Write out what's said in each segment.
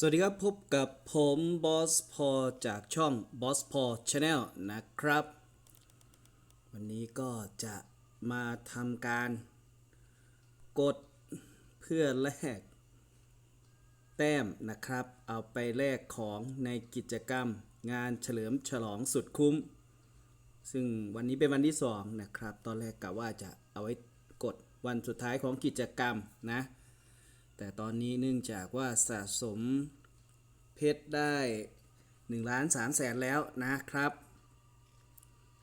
สวัสดีครับ พบกับผมบอสพอจากช่อง Boss p a u Channel นะครับ วันนี้ก็จะมาทำการกดเพื่อแลกแต้มนะครับ เอาไปแลกของในกิจกรรมงานเฉลิมฉลองสุดคุ้ม ซึ่งวันนี้เป็นวันที่2นะครับ ตอนแรกกะว่าจะเอาไว้กดวันสุดท้ายของกิจกรรมนะ แต่ตอนนี้เนื่องจากว่าสะสมเพชรได้1ล้าน3แสนแล้วนะครับ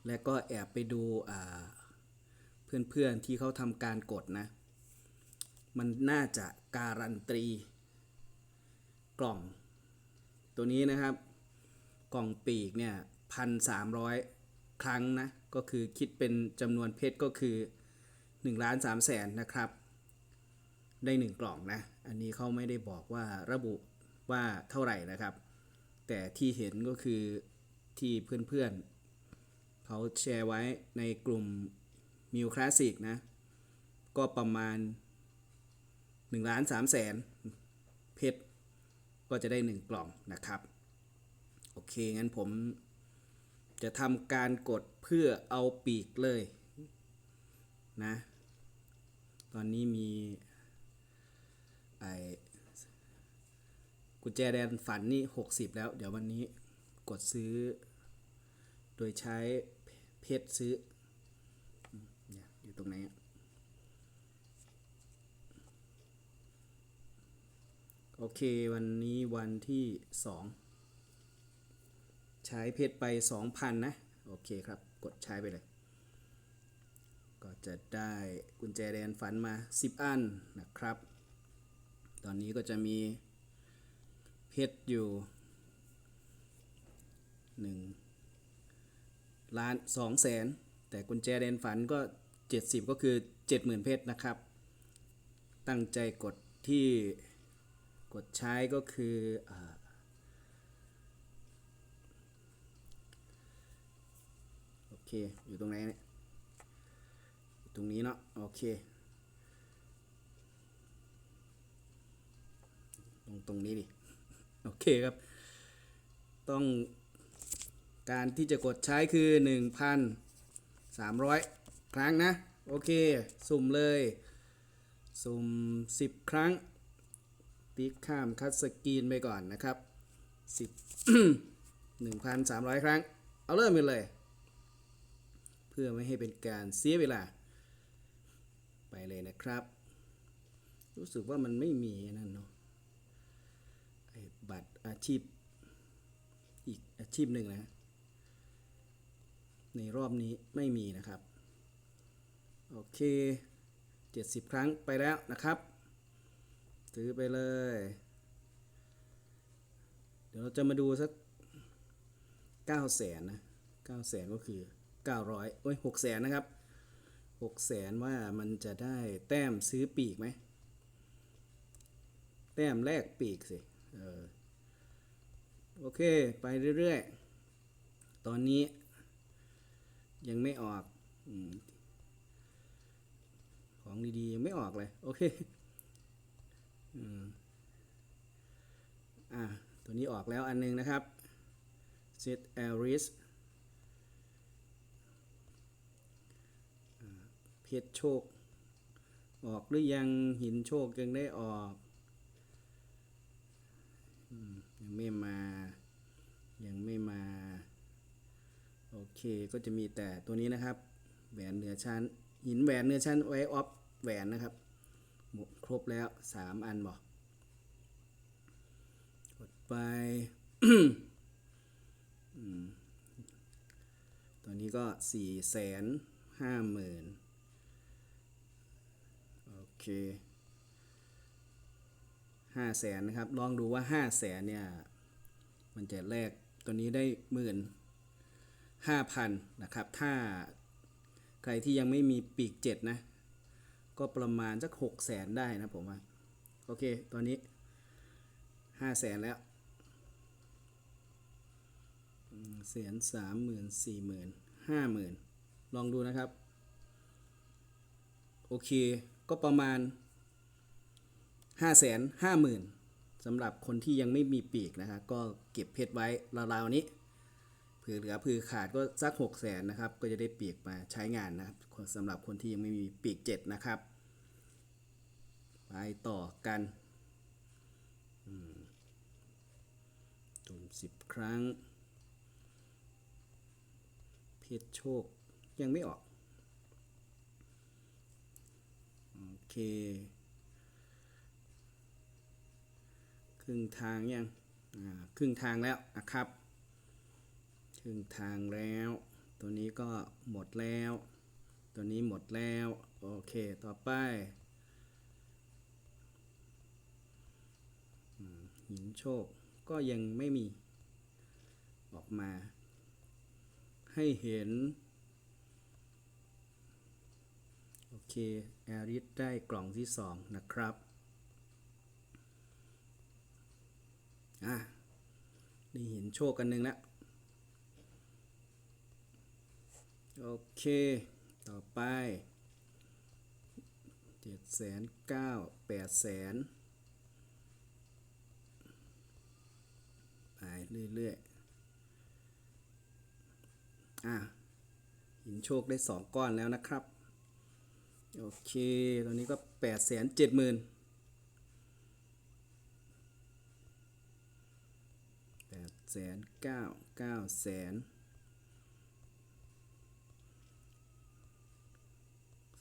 และก็แอบไปดูเพื่อนๆที่เขาทำการกดนะ มันน่าจะการันตีกล่อง ตัวนี้นะครับ กล่องปีกเนี่ยพันสามร้อยครั้งนะ ก็คือคิดเป็นจำนวนเพชรก็คือ1ล้าน3แสนนะครับ ได้หนึ่งกล่องนะ อันนี้เขาไม่ได้บอกว่าระบุว่าเท่าไหร่นะครับ แต่ที่เห็นก็คือที่เพื่อนๆเขาแชร์ไว้ในกลุ่มมิวคลาสสิกนะ ก็ประมาณ1ล้าน3แสนเพชรก็จะได้ 1 กล่องนะครับ โอเค งั้นผมจะทำการกดเพื่อเอาปีกเลยนะ ตอนนี้มี ไอกุญแจแดนฝันนี่ 60 แล้ว เดี๋ยววันนี้กดซื้อ โดยใช้เพชรซื้ออยู่ตรงไหนโอเค วันนี้วันที่ 2 ใช้เพชรไป 2,000 นะ โอเคครับ กดใช้ไปเลย ก็จะได้กุญแจแดนฝันมา 10 อันนะครับ ตอนนี้ก็จะมีเพชรอยู่1ล้าน2แสนแต่กุญแจแดนฝันก็ 70 ก็คือ 70,000 เพชรนะครับ ตั้งใจกดที่กดใช้ก็คืออโอเค อยู่ตรงไหนเนี่ยตรงนี้เนาะโอเค ตรงตรงนี้ดิ โอเคครับ ต้องการที่จะกดใช้คือ 1,300 ครั้งนะ โอเค สุ่มเลย สุ่ม 10 ครั้ง ติ๊กข้ามคัดสกรีนไปก่อนนะครับ 10 1,300 ครั้ง เอาเริ่มกันเลย เพื่อไม่ให้เป็นการเสียเวลา ไปเลยนะครับ รู้สึกว่ามันไม่มีนั่นเนาะ บัตรอาชีพอีกอาชีพหนึ่งนะ ในรอบนี้ไม่มีนะครับ โอเค 70 ครั้งไปแล้วนะครับซื้อไปเลย เดี๋ยวเราจะมาดูสัก9แสนนะ9แสนก็คือ 900โอ้ย6แสนนะครับหกแสนว่ามันจะได้แต้มซื้อปีกไหม แต้มแลกปีกสิ โอเค ไปเรื่อยๆ ตอนนี้ยังไม่ออกอของดีๆ ยังไม่ออกเลย โอเคอืมอะตัวนี้ออกแล้วอันนึงนะครับ set aris เพชรโชค ออกหรือยังหินโชคยังได้ออกอืม ยังไม่มา ยังไม่มา โอเค ก็จะมีแต่ตัวนี้นะครับ แหวนเหนือชั้น หินแหวนเหนือชั้นไว้ออฟแหวนนะครับ ครบแล้วสามอันบอกกดไปตัวนี้ก็สี่แสนห้าหมื่นโอเค ห้าแสนนะครับ ลองดูว่าห้าแสนเนี่ย มันจะแลกตัวนี้ได้หมื่นห้าพันนะครับ ถ้าใครที่ยังไม่มีปีกเจ็ดนะ ก็ประมาณสักหกแสนได้นะผมว่า โอเค ตอนนี้ห้าแสนแล้วแสนสามหมื่นสี่หมื่นห้าหมื่นลองดูนะครับ โอเค ก็ประมาณ ห้าแสนห้าหมื่นสำหรับคนที่ยังไม่มีปีกนะครับก็เก็บเพชรไว้ราวๆนี้เผื่อเหลือเผื่อขาดก็สัก 6 0แสนนะครับก็จะได้ปีกมาใช้งานนะครับสำหรับคนที่ยังไม่มีปีกเจ็ดนะครับ ไปต่อกันตุ่มสิบครั้ง เพชรโชคยังไม่ออก โอเค ครึ่งทางยังครึ่งทางแล้วนะครับครึ่งทางแล้ว ตัวนี้ก็หมดแล้ว ตัวนี้หมดแล้วโอเคต่อไปหินโชคก็ยังไม่มีออกมา ให้เห็น โอเคแอริสได้กล่องที่สองนะครับ อะได้เห็นโชคกันหนึ่งแล้วโอเค ต่อไปเจ็ดแสนเก้าแปดแสนไปเรื่อยๆ อะหินโชคได้สองก้อนแล้วนะครับ โอเค ตอนนี้ก็แปดแสนเจ็ดหมื่น แสนเก้าเก้าแสน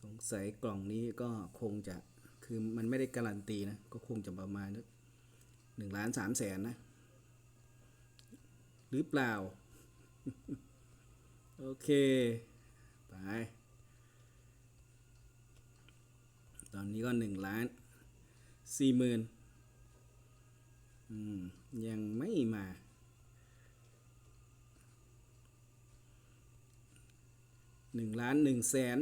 สงสัยกล่องนี้ก็คงจะคือมันไม่ได้การันตีนะ ก็คงจะประมาณหนึ่งล้านสามแสนนะ หรือเปล่า โอเค ไป ตอนนี้ก็หนึ่งล้านสี่หมื่นยังไม่มา หนึ่งล้านหนึ่งแสน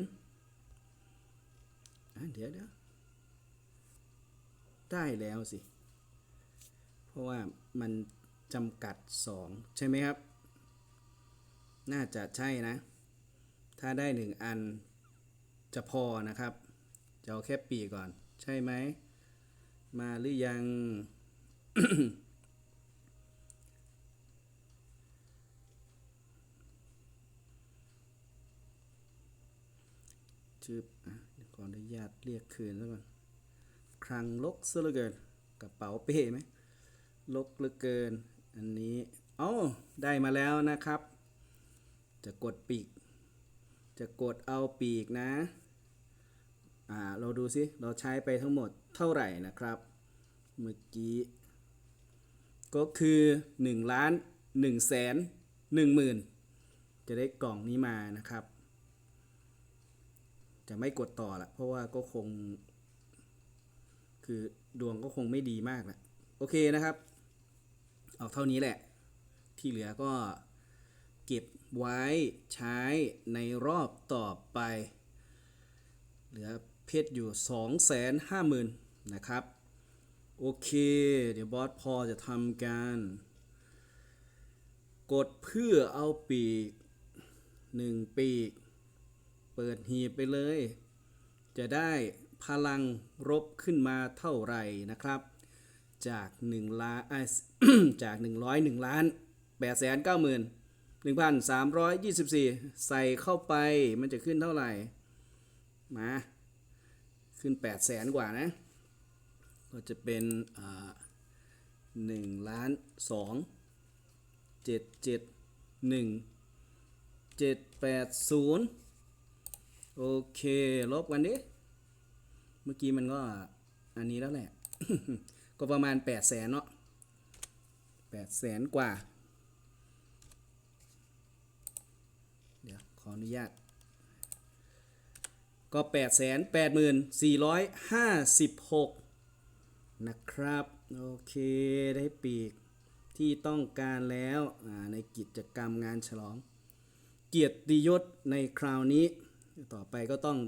เดี๋ยวเดี๋ยวได้แล้วสิ เพราะว่ามันจำกัดสองใช่ไหมครับ น่าจะใช่นะ ถ้าได้หนึ่งอันจะพอนะครับ จะเอาแค่ปีก่อน ใช่ไหม มาหรือยัง ชืบ อะเดี๋ยวขออนุญาตเรียกคืนแล้วก่อนครังลกซะเหลือเกินกระเป๋าเป้ไหมลกเหลือเกิน อันนี้อ๋อได้มาแล้วนะครับ จะกดปีก จะกดเอาปีกนะอ่าเราดูสิเราใช้ไปทั้งหมดเท่าไหร่นะครับ เมื่อกี้ก็คือ1ล้าน1แสน1หมื่นจะได้กล่องนี้มานะครับ จะไม่กดต่อละเพราะว่าก็คง คือดวงก็คงไม่ดีมากละโอเคนะครับ เอาเท่านี้แหละ ที่เหลือก็เก็บไว้ใช้ในรอบต่อไป เหลือเพชรอยู่ 250,000 นะครับ โอเค เดี๋ยวบอสพอจะทำการ กดเพื่อเอาปีก 1 ปีก เปิดหีบไปเลย จะได้พลังรบขึ้นมาเท่าไหร่นะครับ จาก1ล้านจาก 101 ล้าน8แสน9หมื่น1,324 ใส่เข้าไปมันจะขึ้นเท่าไหร่ มา ขึ้น8แสนกว่านะ ก็จะเป็นหนึ่งล้านสองเจ็ดเจ็ดหนึ่งเจ็ดแปดศูนย์ โอเค ลบกันดิ เมื่อกี้มันก็อันนี้แล้วแหละ ก็ประมาณ8แสนเนาะ8แสนกว่า เดี๋ยว ขออนุญาต ก็8 8 4 5 6นะครับ โอเคได้ปีกที่ต้องการแล้วในกิจกรรมงานฉลอง เกียรติยศในคราวนี้ ต่อไปก็ต้อง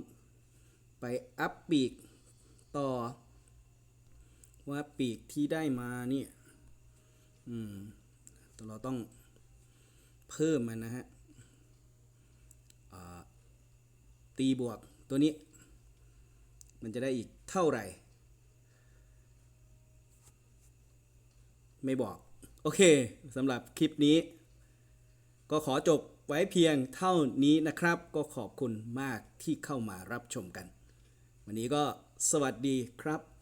ไปอัพปีกต่อ ว่าปีกที่ได้มาเนี่ยอืมเราต้องเพิ่มมันนะฮะตีบวกตัวนี้ มันจะได้อีกเท่าไหร่ ไม่บอก โอเคสำหรับคลิปนี้ ก็ขอจบ ไว้เพียงเท่านี้นะครับ ก็ขอบคุณมากที่เข้ามารับชมกัน วันนี้ก็สวัสดีครับ